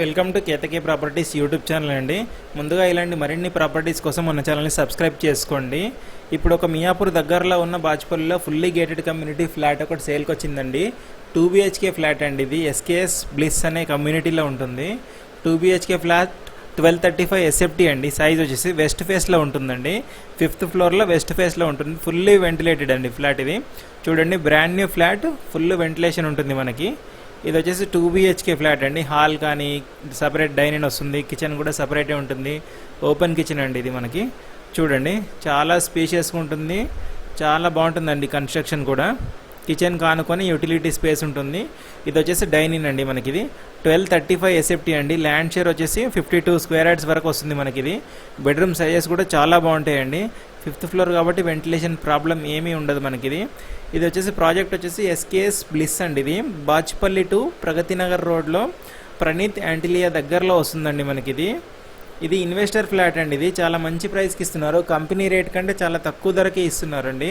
Welcome to Ketaki properties YouTube channel అండి. ముందుగా ఇలాంటి మరిన్ని ప్రాపర్టీస్ కోసం మన ఛానల్ని సబ్స్క్రైబ్ చేసుకోండి. ఇప్పుడు ఒక మియాపూర్ దగ్గరలో ఉన్న బాజ్పల్లిలో ఫుల్లీ గేటెడ్ కమ్యూనిటీ ఫ్లాట్ ఒకటి సేల్కి వచ్చిందండి. టూ బిహెచ్కే ఫ్లాట్ అండి ఇది. ఎస్కేఎస్ బ్లిస్ అనే కమ్యూనిటీలో ఉంటుంది. Two BHK flat twelve thirty five SFT అండి. సైజ్ వచ్చేసి వెస్ట్ ఫేస్లో ఉంటుందండి. ఫిఫ్త్ ఫ్లోర్లో వెస్ట్ ఫేస్లో ఉంటుంది. ఫుల్లీ వెంటిలేటెడ్ అండి ఫ్లాట్ ఇది. చూడండి brand new flat full ventilation ఉంటుంది మనకి. ఇది వచ్చేసి టూ బిహెచ్కే ఫ్లాట్ అండి. హాల్ కానీ సపరేట్ డైనింగ్ వస్తుంది. కిచెన్ కూడా సపరేటే ఉంటుంది. ఓపెన్ కిచెన్ అండి ఇది మనకి. చూడండి చాలా స్పేషియస్గా ఉంటుంది. చాలా బాగుంటుందండి కన్స్ట్రక్షన్ కూడా. కిచెన్ కానుకొని యూటిలిటీ స్పేస్ ఉంటుంది. ఇది వచ్చేసి డైనింగ్ అండి మనకి ఇది. ట్వెల్వ్ థర్టీ ఫైవ్ ఎస్ఎఫ్టీ అండి. ల్యాండ్ షేర్ వచ్చేసి ఫిఫ్టీ టూ స్క్వేర్ యార్డ్స్ వరకు వస్తుంది మనకి ఇది. బెడ్రూమ్ సైజెస్ కూడా చాలా బాగుంటాయండి. ఫిఫ్త్ ఫ్లోర్ కాబట్టి వెంటిలేషన్ ప్రాబ్లం ఏమీ ఉండదు మనకి ఇది ఇది వచ్చేసి ప్రాజెక్ట్ వచ్చేసి ఎస్కేఎస్ బ్లిస్ అండి ఇది. బాచ్పల్లి టు ప్రగతినగర్ రోడ్లో ప్రణీత్ యాంటిలియా దగ్గరలో వస్తుందండి మనకి ఇది ఇది ఇన్వెస్టర్ ఫ్లాట్ అండి ఇది. చాలా మంచి ప్రైస్కి ఇస్తున్నారు కంపెనీ రేట్ కంటే చాలా తక్కువ ధరకే ఇస్తున్నారండి.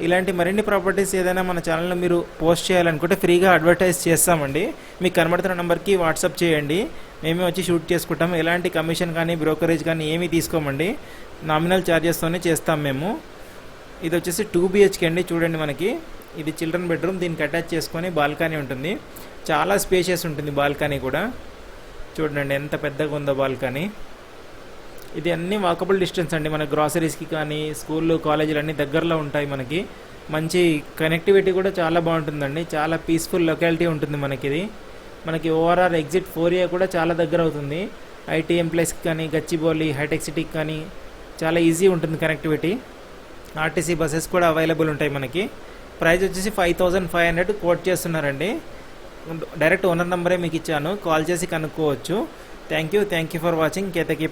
ఇలాంటి మరిన్ని ప్రాపర్టీస్ ఏదైనా మన ఛానల్లో మీరు పోస్ట్ చేయాలనుకుంటే ఫ్రీగా అడ్వర్టైజ్ చేస్తామండి. మీకు కనబడుతున్న నెంబర్కి వాట్సాప్ చేయండి. మేమే వచ్చి షూట్ చేసుకుంటాం. ఎలాంటి కమిషన్ కానీ బ్రోకరేజ్ కానీ ఏమీ తీసుకోమండి. నామినల్ ఛార్జెస్తోనే చేస్తాం మేము. ఇది వచ్చేసి టూ బిహెచ్కే అండి చూడండి మనకి. ఇది చిల్డ్రన్ బెడ్రూమ్. దీనికి అటాచ్ చేసుకొని బాల్కనీ ఉంటుంది. చాలా స్పేషియస్ ఉంటుంది బాల్కనీ కూడా. చూడండి ఎంత పెద్దగా ఉందో బాల్కనీ. ఇది అన్ని వాకబుల్ డిస్టెన్స్ అండి. మన గ్రాసరీస్కి కానీ స్కూళ్ళు కాలేజీలు అన్నీ దగ్గరలో ఉంటాయి మనకి. మంచి కనెక్టివిటీ కూడా చాలా బాగుంటుందండి. చాలా పీస్ఫుల్ లొకాలిటీ ఉంటుంది మనకి ఇది. మనకి ఓఆర్ఆర్ ఎగ్జిట్ ఫోర్ ఏ కూడా చాలా దగ్గర అవుతుంది. ఐటీఎం ప్లేస్కి కానీ గచ్చిబౌలి హైటెక్ సిటీకి కానీ చాలా ఈజీ ఉంటుంది కనెక్టివిటీ ఆర్టీసీ బస్సెస్ కూడా అవైలబుల్ ఉంటాయి మనకి. ప్రైస్ వచ్చేసి five thousand five hundred quote చేస్తున్నారండి. డైరెక్ట్ ఓనర్ నెంబరే మీకు ఇచ్చాను. కాల్ చేసి కనుక్కోవచ్చు. Thank you thank you for watching Ketaki